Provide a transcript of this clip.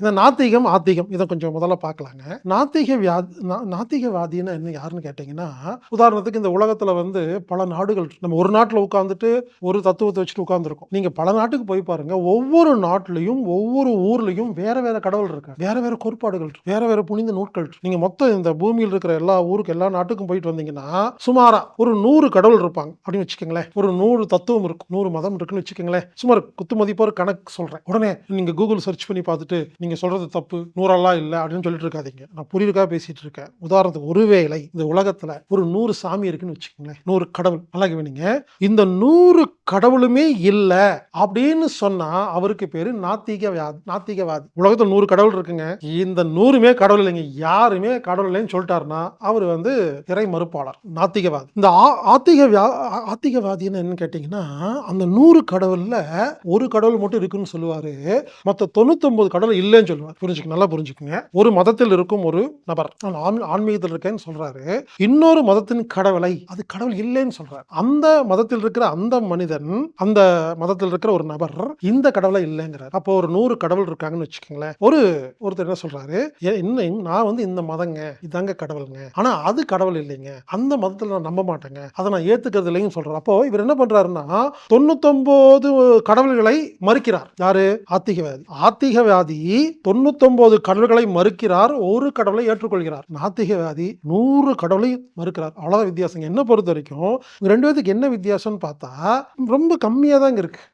இந்த நாத்திகம் ஆத்திகம் இதை கொஞ்சம் முதல்ல பார்க்கலாங்க. நாத்திக வியாதி நாத்திகவாதின்னு என்ன யாருன்னு கேட்டிங்கன்னா உதாரணத்துக்கு இந்த உலகத்தில் வந்து பல நாடுகள் நம்ம ஒரு நாட்டில் உட்காந்துட்டு ஒரு தத்துவத்தை வச்சுட்டு உட்காந்துருக்கோம் நீங்கள் பல நாட்டுக்கு போய் பாருங்கள் ஒவ்வொரு நாட்டிலையும் ஒவ்வொரு ஊர்லேயும் வேறு வேறு கடவுள் இருக்கு வேறு வேறு கோட்பாடுகள் இருக்கு வேறு வேறு புனித நூட்கள் இருக்கு நீங்கள் மொத்தம் இந்த பூமியில் இருக்கிற எல்லா ஊருக்கு எல்லா நாட்டுக்கும் போயிட்டு வந்தீங்கன்னா சுமாராக ஒரு நூறு கடவுள் இருப்பாங்க. அப்படின்னு வச்சுக்கோங்களேன் ஒரு நூறு தத்துவம் இருக்கும். நூறு மதம் இருக்குன்னு வச்சுக்கோங்களேன். சுமார் குத்து மதிப்பாக ஒரு கணக்கு சொல்கிறேன் உடனே நீங்கள் கூகுள் சர்ச் பண்ணி பார்த்துட்டு நீங்கள் சொல்கிறது தப்பு நூறெல்லாம் இல்லை அப்படின்னு சொல்லிட்டு இருக்காதீங்க. நான் புரியுதுக்காக பேசிகிட்டு இருக்கேன் உதாரணத்துக்கு ஒருவேளை இந்த உலகத்தில் ஒரு நூறு சாமி இருக்குன்னு வச்சுக்கோங்களேன். நூறு கடவுள். நல்லா கவனிங்க இந்த நூறு கடவுளுமே இல்லை அப்படின்னு சொன்னா அவருக்கு பேரு நாத்திகவாதி நாத்திகவாதி. உலகத்துல நூறு கடவுள் இருக்குங்க. இந்த நூறுமே கடவுள் இல்லைங்க. யாருமே கடவுள் இல்லைன்னு சொல்லிட்டாருன்னா அவர் வந்து இறை மறுப்பாளர் நாத்திகவாதி. இந்த ஆ- ஆத்திக வியா- ஆ- ஆத்திகவாதின்னு என்னன்னு கேட்டிங்கன்னா அந்த நூறு கடவுள்ல ஒரு கடவுள் மட்டும் இருக்குன்னு சொல்லுவாரு. மொத்த தொண்ணூத்தொன்பது கடவுள் இல்லைன்னு சொல்லுவார். புரிஞ்சுக்க நல்லா புரிஞ்சுக்குங்க. ஒரு மதத்தில் இருக்கும் ஒரு நபர் நான் ஆன்மீ- ஆன்மீகத்தில் இருக்கேன்னு சொல்றாரு. இன்னொரு மதத்தின் கடவுளை அது கடவுள் இல்லைன்னு சொல்றாரு. அந்த மதத்தில் இருக்கிற அந்த மனிதர் மனிதன் அந்த மதத்தில் இருக்கிற ஒரு நபர் இந்த கடவுளை இல்லைங்கிறார். அப்போ ஒரு நூறு கடவுள் இருக்காங்கன்னு வச்சுக்கோங்களேன். ஒரு ஒருத்தர் என்ன சொல்றாரு? "ஏ, இன்னும் நான் வந்து இந்த மதங்க இதாங்க கடவுளுங்க. ஆனா அது கடவுள் இல்லைங்க. அந்த மதத்தில் நான் நம்ப மாட்டேங்க. அதை நான் ஏத்துக்கிறது இல்லைன்னு சொல்றாரு. அப்போ இவர் என்ன பண்றாருன்னா தொண்ணூத்தொன்பது கடவுள்களை மறுக்கிறார். யாரு? ஆத்திகவாதி. ஆத்திகவாதி தொண்ணூத்தொன்பது கடவுள்களை மறுக்கிறார் ஒரு கடவுளை ஏற்றுக்கொள்கிறார். நாத்திகவாதி நூறு கடவுளை மறுக்கிறார். அவ்வளவு வித்தியாசம் என்ன பொறுத்த வரைக்கும் ரெண்டு பேருக்கு என்ன வித்தியாசம்னு பார்த்தா ரொம்ப கம்மியாக தாங்க இருக்குது